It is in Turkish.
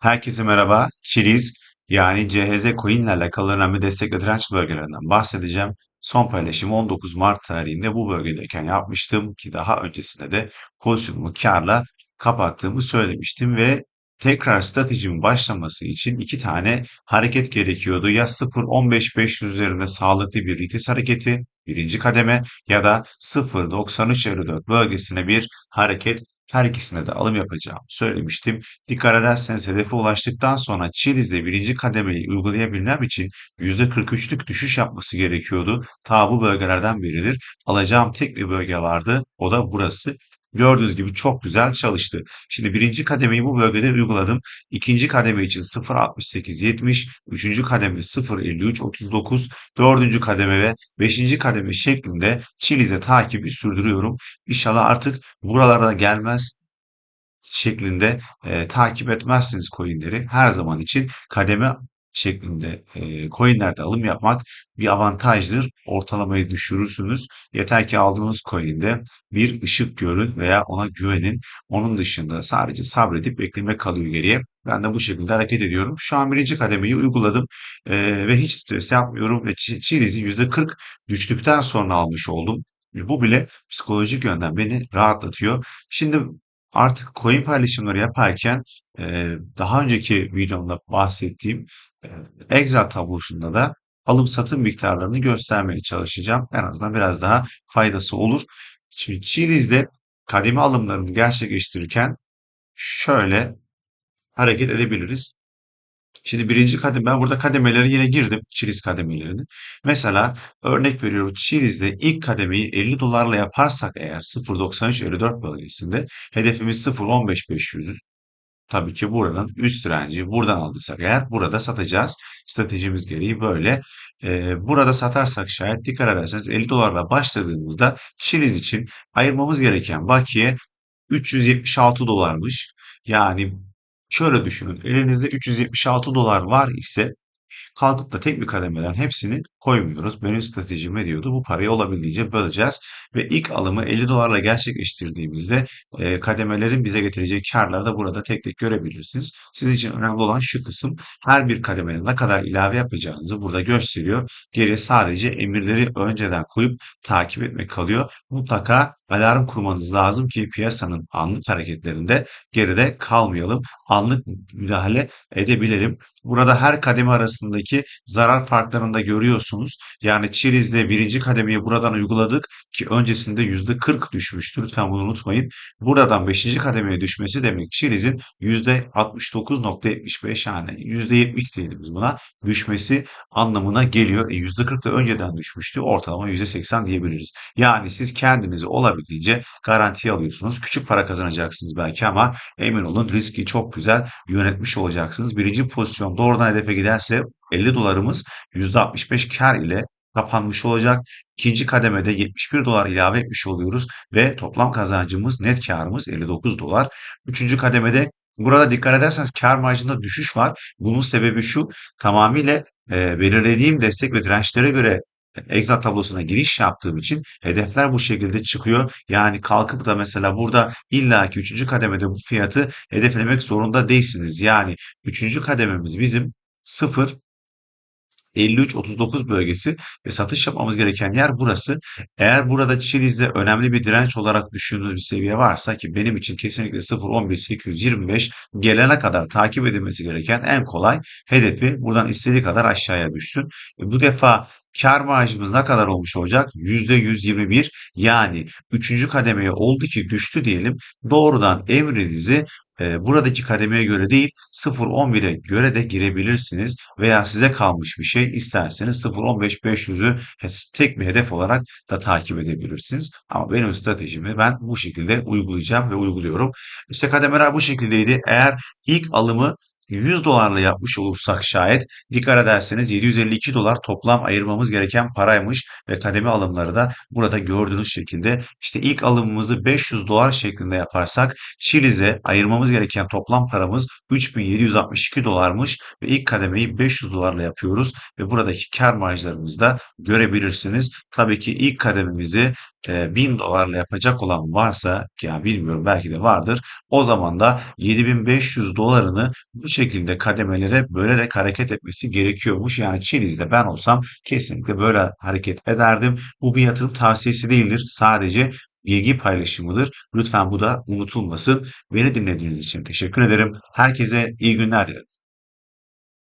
Herkese merhaba. Chiliz yani CHZ Coin ile alakalı önemli destek ve direnç bölgelerinden bahsedeceğim. Son paylaşımı 19 Mart tarihinde bu bölgedeyken yapmıştım ki daha öncesinde de pozisyonumu karla kapattığımı söylemiştim ve tekrar stratejimin başlaması için iki tane hareket gerekiyordu. Ya 0.15-500 üzerinde sağlıklı bir vites hareketi birinci kademe ya da 0.93-54 bölgesine bir hareket her ikisine de alım yapacağımı söylemiştim. Dikkat ederseniz hedefe ulaştıktan sonra Chiliz'de birinci kademeyi uygulayabilmem için %43'lük düşüş yapması gerekiyordu. Ta bu bölgelerden biridir. Alacağım tek bir bölge vardı. O da burası. Gördüğünüz gibi çok güzel çalıştı. Şimdi birinci kademeyi bu bölgede uyguladım. İkinci kademe için 0.68.70, üçüncü kademe 0.53.39, dördüncü kademe ve beşinci kademe şeklinde Chiliz'e takibi sürdürüyorum. İnşallah artık buralara gelmez şeklinde e, takip etmezsiniz coinleri. Her zaman için kademe şeklinde e, coinlerde alım yapmak bir avantajdır. Ortalamayı düşürürsünüz. Yeter ki aldığınız coin'de bir ışık görün veya ona güvenin. Onun dışında sadece sabredip bekleme kalıyor geriye. Ben de bu şekilde hareket ediyorum. Şu an birinci kademeyi uyguladım e, ve hiç stres yapmıyorum ve Chiliz'i %40 düştükten sonra almış oldum. Bu bile psikolojik yönden beni rahatlatıyor. Şimdi artık coin paylaşımları yaparken e, daha önceki videomda bahsettiğim e, Excel tablosunda da alım satım miktarlarını göstermeye çalışacağım. En azından biraz daha faydası olur. Şimdi Chiliz'de kademe alımlarını gerçekleştirirken şöyle hareket edebiliriz. Şimdi birinci kademe, ben burada kademeleri yine girdim. Chiliz kademelerini. Mesela örnek veriyorum Chiliz'de ilk kademeyi 50 dolarla yaparsak eğer 0.93-54 bölgesinde hedefimiz 0.15-500 Tabii ki buranın üst direnci buradan aldıysak eğer burada satacağız. Stratejimiz gereği böyle. Ee, burada satarsak şayet dikkat ederseniz 50 dolarla başladığımızda Chiliz için ayırmamız gereken bakiye 376 dolarmış. Yani şöyle düşünün elinizde 376 dolar var ise Kalkıp da tek bir kademeden hepsini koymuyoruz. Benim stratejim ne diyordu? Bu parayı olabildiğince böleceğiz. Ve ilk alımı 50 dolarla gerçekleştirdiğimizde e, kademelerin bize getireceği karları da burada tek tek görebilirsiniz. Sizin için önemli olan şu kısım her bir kademenin ne kadar ilave yapacağınızı burada gösteriyor. Geriye sadece emirleri önceden koyup takip etmek kalıyor. Mutlaka alarm kurmanız lazım ki piyasanın anlık hareketlerinde geride kalmayalım. Anlık müdahale edebilelim. Burada her kademe arasındaki zarar farklarını da görüyorsunuz. Yani Chiliz'le birinci kademeyi buradan uyguladık ki öncesinde %40 düşmüştür. Lütfen bunu unutmayın. Buradan beşinci kademeye düşmesi demek Chiliz'in %69.75 yani %70 diyelim biz buna düşmesi anlamına geliyor. E %40 da önceden düşmüştü. Ortalama %80 diyebiliriz. Yani siz kendinizi olabildiğince garantiye alıyorsunuz. Küçük para kazanacaksınız belki ama emin olun riski çok güzel yönetmiş olacaksınız. Birinci pozisyon doğrudan hedefe giderse 50 dolarımız %65 kar ile kapanmış olacak. İkinci kademede 71 dolar ilave etmiş oluyoruz ve toplam kazancımız net karımız 59 dolar. Üçüncü kademede Burada dikkat ederseniz kar marjında düşüş var. Bunun sebebi şu tamamıyla e, belirlediğim destek ve dirençlere göre Excel tablosuna giriş yaptığım için hedefler bu şekilde çıkıyor. Yani kalkıp da mesela burada illaki 3. kademede bu fiyatı hedeflemek zorunda değilsiniz. Yani 3. kadememiz bizim 0 53-39 bölgesi ve satış yapmamız gereken yer burası. Eğer burada Chiliz'de önemli bir direnç olarak düşündüğünüz bir seviye varsa ki benim için kesinlikle 0.11.825 gelene kadar takip edilmesi gereken en kolay hedefi buradan istediği kadar aşağıya düşsün. E bu defa kar marjımız ne kadar olmuş olacak? %121 yani 3. kademeye oldu ki düştü diyelim. Doğrudan emrinizi e, buradaki kademeye göre değil 0.11'e göre de girebilirsiniz veya size kalmış bir şey isterseniz 0.15-500'ü tek bir hedef olarak da takip edebilirsiniz. Ama benim stratejimi ben bu şekilde uygulayacağım ve uyguluyorum. İşte kademeler bu şekildeydi. Eğer ilk alımı 100 dolarla yapmış olursak şayet dikkat ederseniz 752 dolar toplam ayırmamız gereken paraymış ve kademe alımları da burada gördüğünüz şekilde işte ilk alımımızı 500 dolar şeklinde yaparsak Chili'ze ayırmamız gereken toplam paramız 3762 dolarmış ve ilk kademeyi 500 dolarla yapıyoruz ve buradaki kar marjlarımızı da görebilirsiniz. Tabii ki ilk kadememizi e, 1000 dolarla yapacak olan varsa ya bilmiyorum belki de vardır. O zaman da 7500 dolarını bu şekilde kademelere bölerek hareket etmesi gerekiyormuş. Yani Chili's'de ben olsam kesinlikle böyle hareket ederdim. Bu bir yatırım tavsiyesi değildir. Sadece bilgi paylaşımıdır. Lütfen bu da unutulmasın. Beni dinlediğiniz için teşekkür ederim. Herkese iyi günler dilerim.